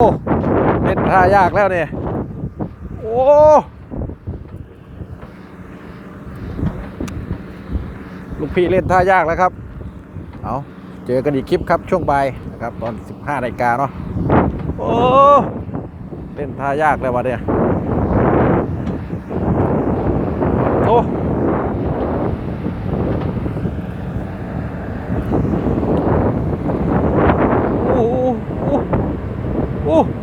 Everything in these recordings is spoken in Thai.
โอ้เล่นท่ายากแล้วเนี่ย โอ้ลูกพี่เล่นท่ายากแล้วครับ เอาเจอกันอีกคลิปครับช่วงบ่ายนะครับ ตอน 15นาฬิกาเนาะ โอ้ เล่นท่ายากแล้ววะเนี่ย โอ้ โอ้โหโอ้โห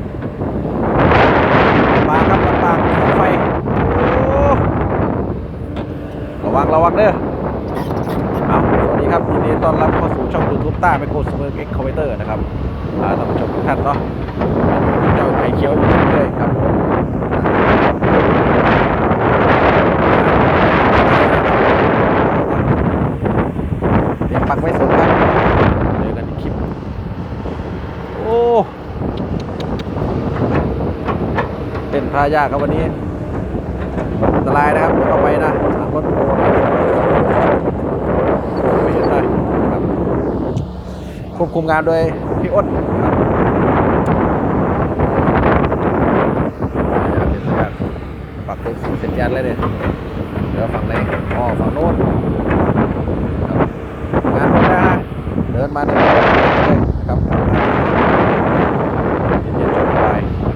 ลำบากครับลำบากเสาไฟโอ้ ระวังเด้อเอาสวัสดีครับยินดีต้อนรับเข้าสู่ช่องยูทูบต้าไมโครสเปอร์เอ็กซ์คอมเวเตอร์นะครับท่านผู้ชมทุกท่านเนาะเจ้าไข่เขียวอยู่เรื่อยครับเดี๋ยวปักไว้สุดครับเจอกันในคลิป โอ้เต้นท่ายากครับวันนี้ รายนะครับเดี๋ยวเข้าไปนะหลังรถโอ้ไม่เห็นเลยครับควบคุมงานโดยพี่อ้นครับปักเป็นสร็จยันเลยเนี่ยเดี๋ยวฝั่งไหนอ๋อฝั่งโน้นงานหมดแล้วฮะเดินมาเลยครับเย็นๆไป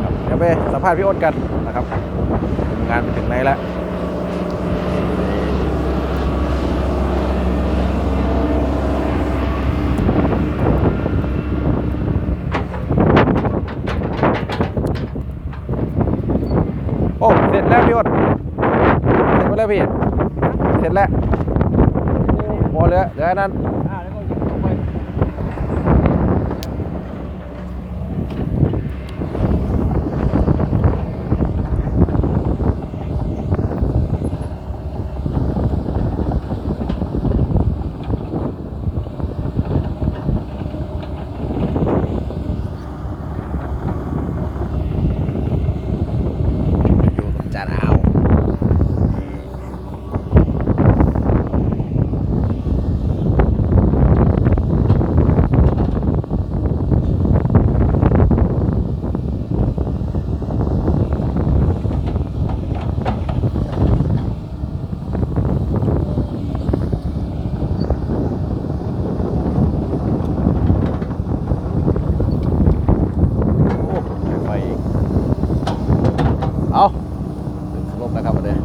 ครับเดี๋ยวไปสัมภาษณ์พี่อ้นกันนะครับงานไปถึงไหนแล้วโอ้เสร็จแล้วพี่อ้นเสร็จหมดแล้ว พี่ เสร็จแล้วพอเหลือเหลือนั้นน อ่าแล้วก็ยิงลงไป อยู่กับจานอาวโอ้ไฟอีก เอาถึงสลบนะครับวันนี้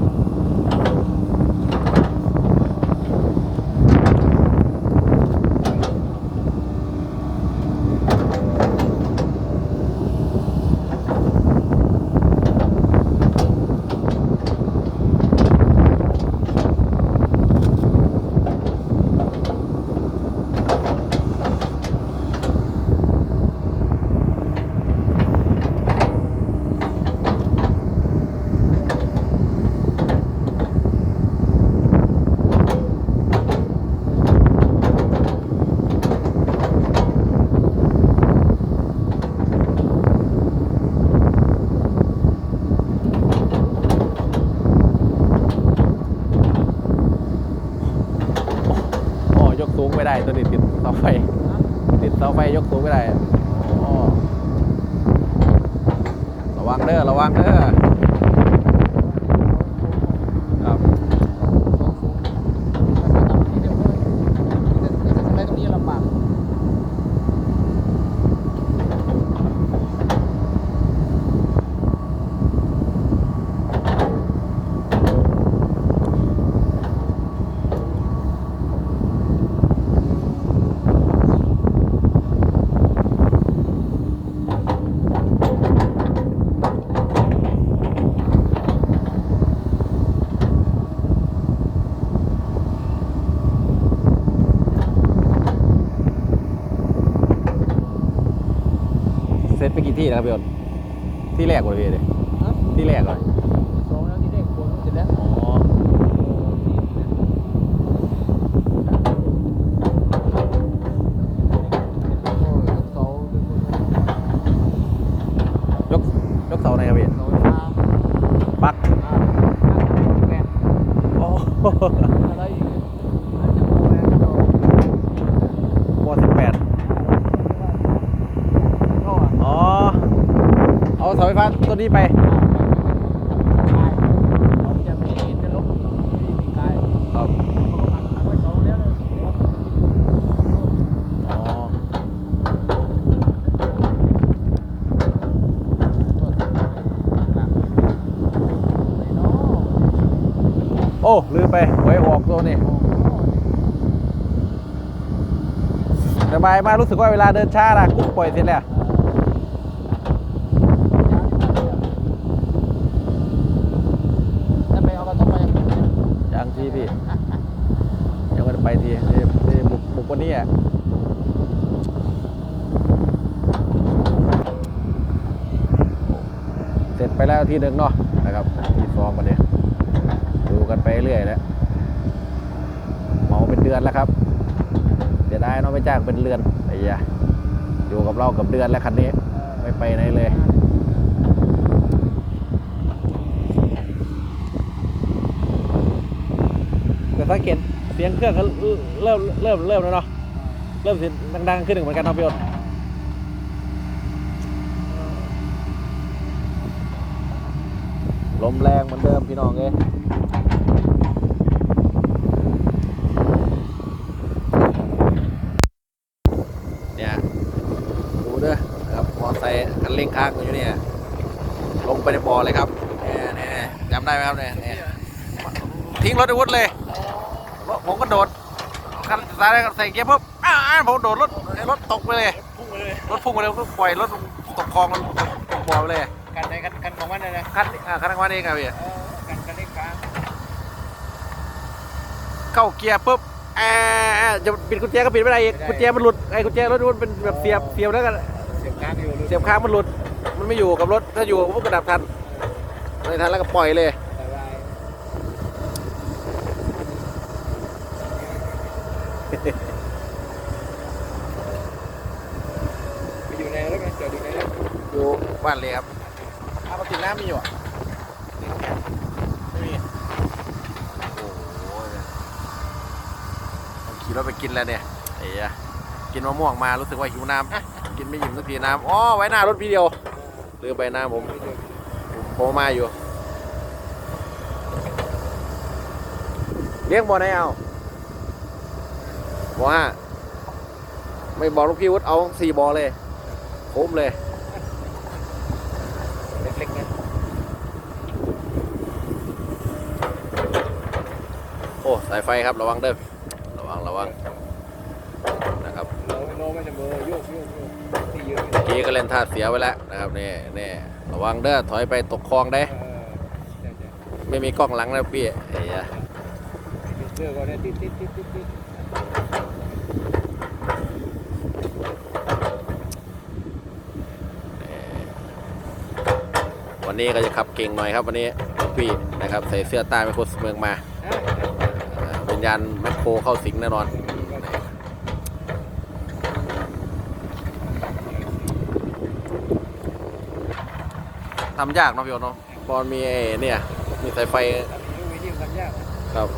อ๋อยกสูงไม่ได้ตัวนี้ติดเสาไฟ ติดเสาไฟยกสูงไม่ได้อ๋อระวังเด้อระวังเด้อครับ ที่เดียวเลยจะจะทำอะไรตรงนี้ลำบาก เซตไปกี่ที่แล้วครับพี่อ้นที่แรกเลยพี่เลยฮะที่แรกเลยสองแล้วที่เด็กปวดเสร็จแล้ว อ๋อเสายกยกเสาไหนครับพี่ เสาไฟฟ้า ปัก อ่าแกน โอ้ อะไรอีกอันจะโมแรงก็ วอสิบแปด ท่ออะ อ๋อ เสาไฟฟ้าต้นนี้ ไปชายเราจะมีจะลบมีปีกายครับเขาก็มาไว้สองแล้วเลยอ๋อโอ้ลืมไปไว้ออกตัวนี่สบายมากรู้สึกว่าเวลาเดินช้านะกุ๊กปล่อยเสร็จแล้ว ถ้าไปเอากระทงมาอย่างนี้ ยังทีพี่ยังไม่ได้ไปทีนี่นี่บุกบุกวันนี้อะเสร็จไปแล้วทีหนึ่งเนาะนะครับที่ซ้อมมาเนี่ยดูกันไปเรื่อยแล้วเหมาเป็นเดือนแล้วครับเสียดายเนาะไม่จ้างเป็นเดือนไอ้ยาอยู่กับเรากับเดือนแล้วคันนี้ไม่ไปไหนเลย สังเกตเสียงเครื่องก็เริ่มเริ่มเริ่มแล้วเนาะเริ่มเสียงดังๆขึ้นเหมือนกันเนาะพี่อ้นลมแรงเหมือนเดิมพี่น้องเลยเนี่ยดูเด้อนะครับมอไซค์คันเร่งค้างอยู่เนี่ยลงไปในบ่อเลยครับเนี่ยเนี่ยจำได้ไหมครับเนี่ยเนี่ยทิ้งรถอาวุธเลย ผมก็โดดคันซ้ายใส่เกียร์ปุ๊บอ้าวผมโดดรถรถตกไปเลยพุ่งไปเลยรถพุ่งไปเลยก็ปล่อยรถตกคลองตกบ่อไปเลยกันไหนกันกันของมันเลยนะคันอ่าคันทั้งวันเองครับพี่เออกันกันเล่นกลางเข้าเกียร์ปุ๊บแอะจะปิดกุญแจก็ปิดไม่ได้อีกกุญแจมันหลุดไอ้กุญแจรถมันเป็นแบบเสียบเสียบแล้วก็เสียบกลางอยู่เสียบค้างมันหลุดมันไม่อยู่กับรถถ้าอยู่พวกกระดับทันไม่ทันแล้วก็ปล่อยเลย แต่ว่า ไปอยู่ในรถมันจอดอยู่ในรถ อยู่บ้านเลยครับ เอาปกติน้ำมีอยู่อะไม่มีโอ้โหขี่รถไปกินแล้วเนี่ยไอ้ยะกินมะม่วงมารู้สึกว่าหิวน้ำกินไม่อิ่มสักทีน้ำอ๋อไว้หน้ารถพี่เดียวลืมไปน้ำผมผมมาอยู่เลี้ยงบอลไหนเอาบอห้าไม่บอกลูกพี่วุฒิเอาสี่บอลเลยโค้มเลย เล็กๆนะ โอ้ สายไฟครับระวังเด้อระวังระวังนะครับโน้โน้มันจะเบอร์โยกโยกโยกที่เยอะเมื่อกี้ก็เล่นท่าเสียไว้แล้วนะครับนี่นี่ระวังเด้อถอยไปตกคลองได้ เออใช่ใช่ไม่มีกล้องหลังนะพี่ไอ้ยะเสื้อก็เนี่ยติดติดติดติดติดวันนี้ก็จะขับเก่งหน่อยครับวันนี้พี่นะครับใส่เสื้อใต้ไมโครสเมืองมา ญญาณแมคโครเข้าสิงแน่นอน ทำยากเนาะพี่โอเนาะบอลมีไอ้เนี่ย มีสายไฟดูวิธีทำยากนะครับ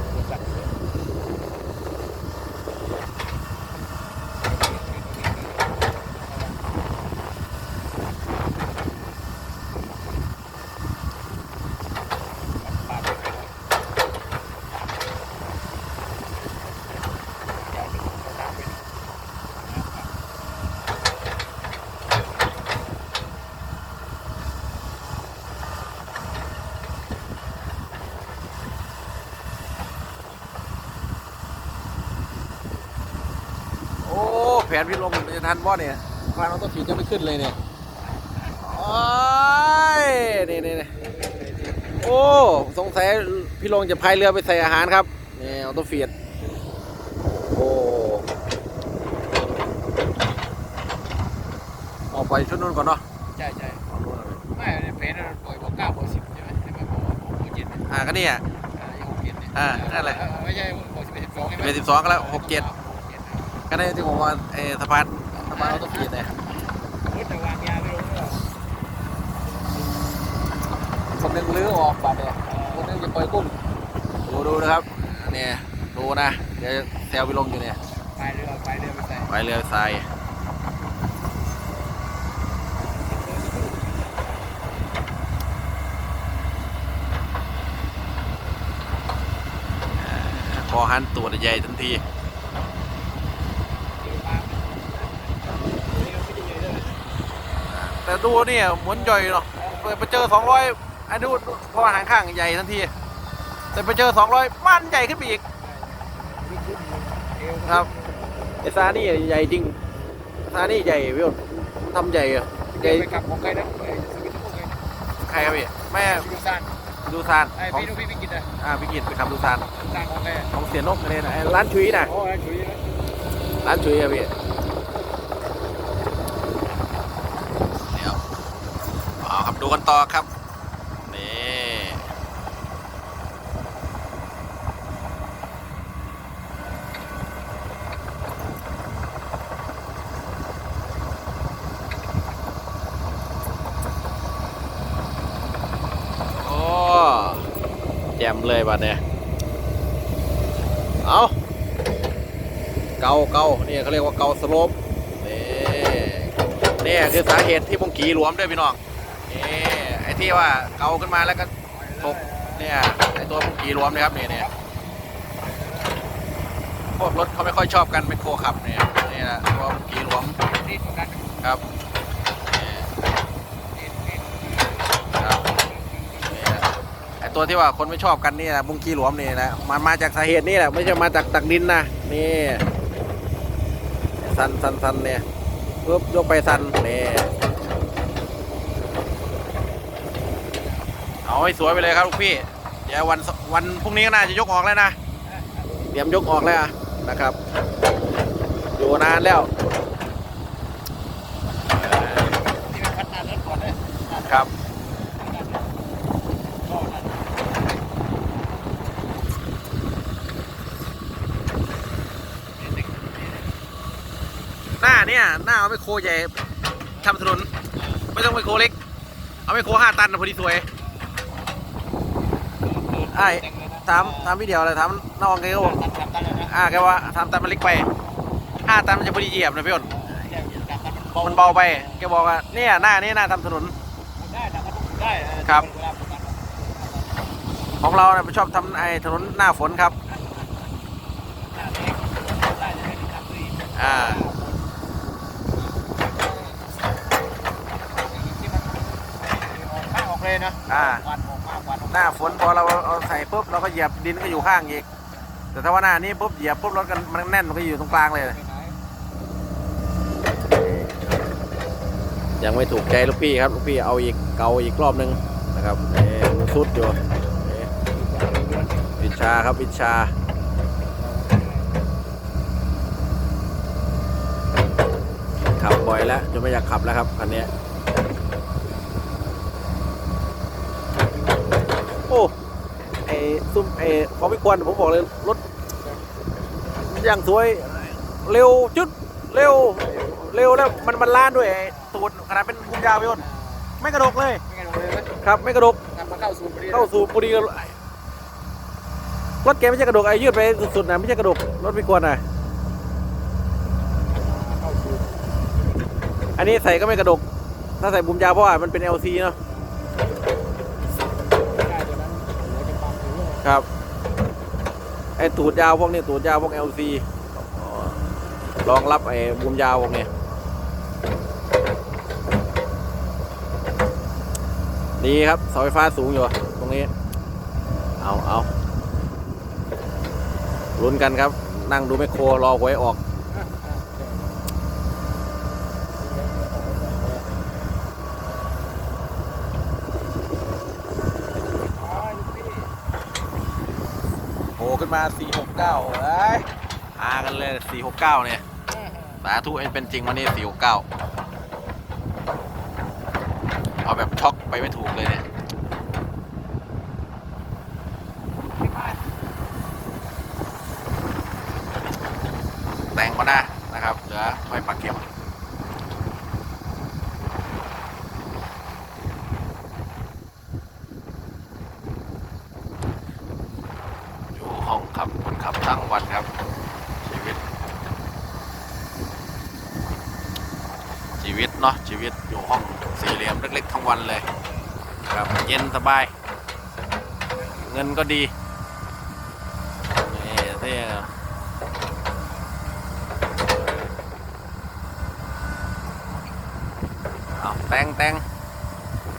นพี่ลมจะทันบ่เนี่ยพานออโต้ฟีดยังไม่ขึ้นเลยเนี่ยโอ้ยนี่นี่นี่โอ้สงสัยพี่ลงจะพายเรือไปใส่อาหารครับนี่ออโต้ฟีดโอ้ออกไปชุดนู้นก่อนเนาะใช่ใช่ไม่เพจเราปล่อยบอกเก้าบอกสิบใช่ไหมใช่ไหมบอกบอกเจ็ดเนี่ยอ่าก็นี่อะอ่ายังหกเจ็ดเนี่ยอ่านั่นแหละเออไม่ใช่บอกสิบเอ็ดสิบสองใช่ไหมเป็นสิบสองก็แล้วหกเจ็ดห ก็ได้ที่ผมว่าเอ้สะพานสะพานเราต้องขีดเลยแต่ยาไม่รู้หรอกคนนึงลื้อออกบัตรเนี่ยคนนึงจะปล่อยกุ้งดูดูนะครับเนี่ยดูนะเดี๋ยวแซวไปลงอยู่เนี่ยไปเรือไปเรือไปใส่ไปเรือทรายพอหันตัวใหญ่ทันที ดูเนี่ยเหมือนย่อยเนาะไปเจอสองร้อยอันดูเพราะว่าหางข้างใหญ่ทันที แต่ไปเจอสองร้อยมันใหญ่ขึ้นไปอีก ครับไอ้ซานี่ใหญ่จริงซานี่ใหญ่พี่อ้นทำใหญ่อะใหญ่ไปกับของใครนะไปสวิตพวกไงใครครับพี่แม่ดูซานดูซานไอ้ของพี่ดูพี่ไปกินอะอ่าพิกิตไปขับดูซานดูซานของใครของเสียนกอะไรนะไอ้ร้านชุยนะโอ้ยฉุยนะร้านชุยอะพี่เดี๋ยวเอาครับ ดูกันต่อครับ นี่ โอ้แจ่มเลยบัดเนี่ย เอาเกาเกาเนี่ยเขาเรียกว่าเกาสโลปนี่นี่คือสาเหตุที่พงกีหลวมด้วยพี่น้อง นี่ไอ้ที่ว่าเกาขึ้นมาแล้วก็ตกเนี่ยไอ้ตัวพงกีหลวมนะครับเนี่ยเนี่ยพวกรถเขาไม่ค่อยชอบกันไมคโคขับเนี่ยนี่แหละตัวพงกีหลวมนี่ของครับครับไอ้ตัวที่ว่าคนไม่ชอบกันนี่แหละบุงกีหลวมนี่แหละมันมาจากสาเหตุนี่แหละไม่ใช่มาจากตักดินนะนี่สันสันสันเนี่ยปุ๊บยกไปสันเนี่เอา ให้สวยไปเลยครับลูกพี่ เดี๋ยววันวันพรุ่งนี้ก็น่าจะยกออกแล้วนะ เตรียมยกออกแล้วนะครับ อยู่นานแล้วที่เป็นพัฒนารถก่อนเลยครับหน้าเนี่ยหน้าเอาไปโคใหญ่ทำถนนไม่ต้องไปโคเล็ก เอาไปโคห้าตันนะพอดีสวย ไอ้ถามถามพี่เดียวเลยถามน้องแกก็บอกตัดตัดตัดเลยนะอ่าแกว่าทำตันมันเล็กไปห้าตันมันจะพอดีเหยียบนะพี่อ้นตัดตัดมันเบาไปแกบอกว่าเนี่ยหน้านี่หน้าทำถนนได้ตัดตัดได้ครับ ของเราเนี่ยชอบทำไอ้ถนนหน้าฝนครับอ่าข้างออกเลยนะอ่า หน้าฝนพอเราเอาใส่ปุ๊บเราก็เหยียบดินก็อยู่ข้างอีก แต่ถ้าว่าหน้านี้ปุ๊บเหยียบปุ๊บรถกันมันแน่นมันก็อยู่ตรงกลางเลย ยังไม่ถูกใจลูกพี่ครับลูกพี่เอาอีกเกาอีกรอบนึงนะครับเอ๊ะมันสุดอยู่อิชาครับวิชาขับบ่อยแล้วจนไม่อยากขับแล้วครับคันนี้โอ้ไอซุ่มไอ พอไม่ควรผมบอกเลยรถอย่างสวย เร็วจุดเร็ว เร็วแล้วมันมันล้านด้วยไอ้ตูดขนาดเป็นมุมยาวพี่อ้นไม่กระดกเลย ไม่งั้นเลยไหมครับ ไม่กระดกทำมาเข้าสู่พอดีเข้าสู่ปุรีรถแกไม่ใช่กระดกไอ้ยืดไปสุดๆนะไม่ใช่กระดกรถไม่ควรนะเข้าสู่อันนี้ใส่ก็ไม่กระดก ถ้าใส่บุมยาวเพราะว่ามันเป็น LC เนาะได้ตัวนั้นหัวจะปังถึงเลยครับ ไอ้ตูดยาวพวกนี้ตูดยาวพวก LC อ๋อรองรับไอ้บุมยาวพวกนี้ดีครับเสาไฟฟ้าสูงอยู่ตรงนี้ เอาเอาลุ้นกันครับ นั่งดูแมคโครรอหวยออก โผล่ขึ้น มา 469เอ้ยหากันเลย 469 เนี่ย สาธุให้เป็นจริงวันนี้ 469 เอาแบบช็อกไปไม่ถูกเลยเนี่ยแต่งมานะนะครับ เหลือไว้ปักเข็มี่เหลี่ยมเล็กๆทั้งวันเลยครับเย็นสบาย เงินก็ดีนี่นี่อาแตงแตง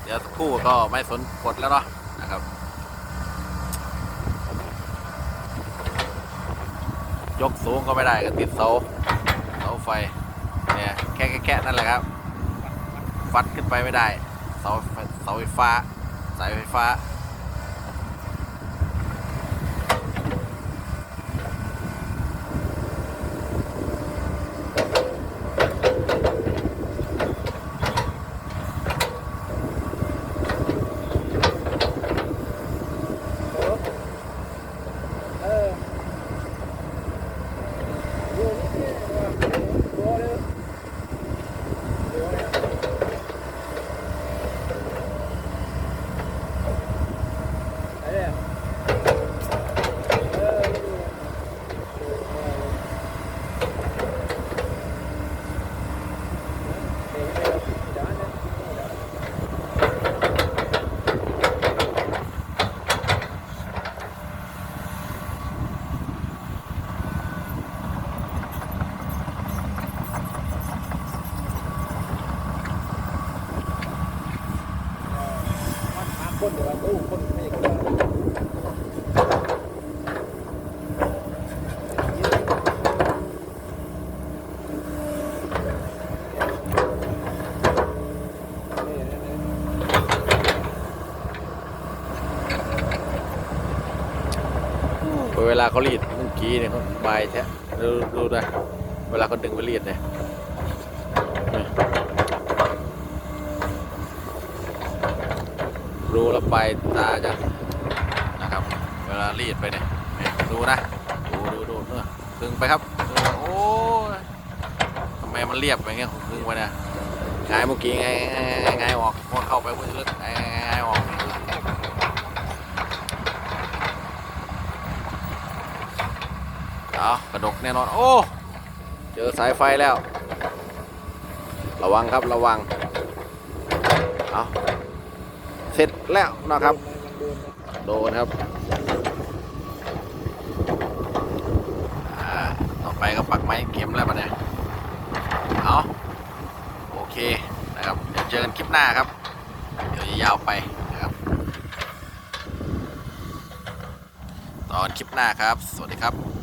เดี๋ยวคู่ก็ไม่สนกดแล้วเนาะนะครับ ยกสูงก็ไม่ได้ก็ติดเสาเสาไฟเนี่ยแค่แค่นั่นแหละครับ ฟัดขึ้นไปไม่ได้ เสาเสาไฟฟ้า สายไฟฟ้า เออดูนี่เนี่ยดูเลยดูเลยไอ้เนี่ยเออดูเมันหาคนเดี๋ยวเราตู้คนไม่ใช่คนนี่นี่นี่ เวลาเขารีดเมื่อกี้เนี่ยเขาบายแท้ดูดูนะเวลาเขาดึงไปรีดเนี่ยรู้แล้วไปตาจะนะครับ เวลารีดไปเนี่ยดูนะดูดูดูเนอะดึงไปครับโอ้ยทำไมมันเรียบอย่างเงี้ยดึงไปเนี่ยไงายเมื่อกี้ไงไงไงออกพอเข้าไปมันลึกไงไงออก เอากระดกแน่นอน โอ้ เจอสายไฟแล้ว ระวังครับระวัง เอาเสร็จแล้วนะครับ โดนครับ ต่อไปก็ปักไม้เข็มแล้วปะเนี่ย เอาโอเคนะครับ เดี๋ยวเจอกันคลิปหน้าครับ เดี๋ยวยาวไปนะครับ ตอนคลิปหน้าครับ สวัสดีครับ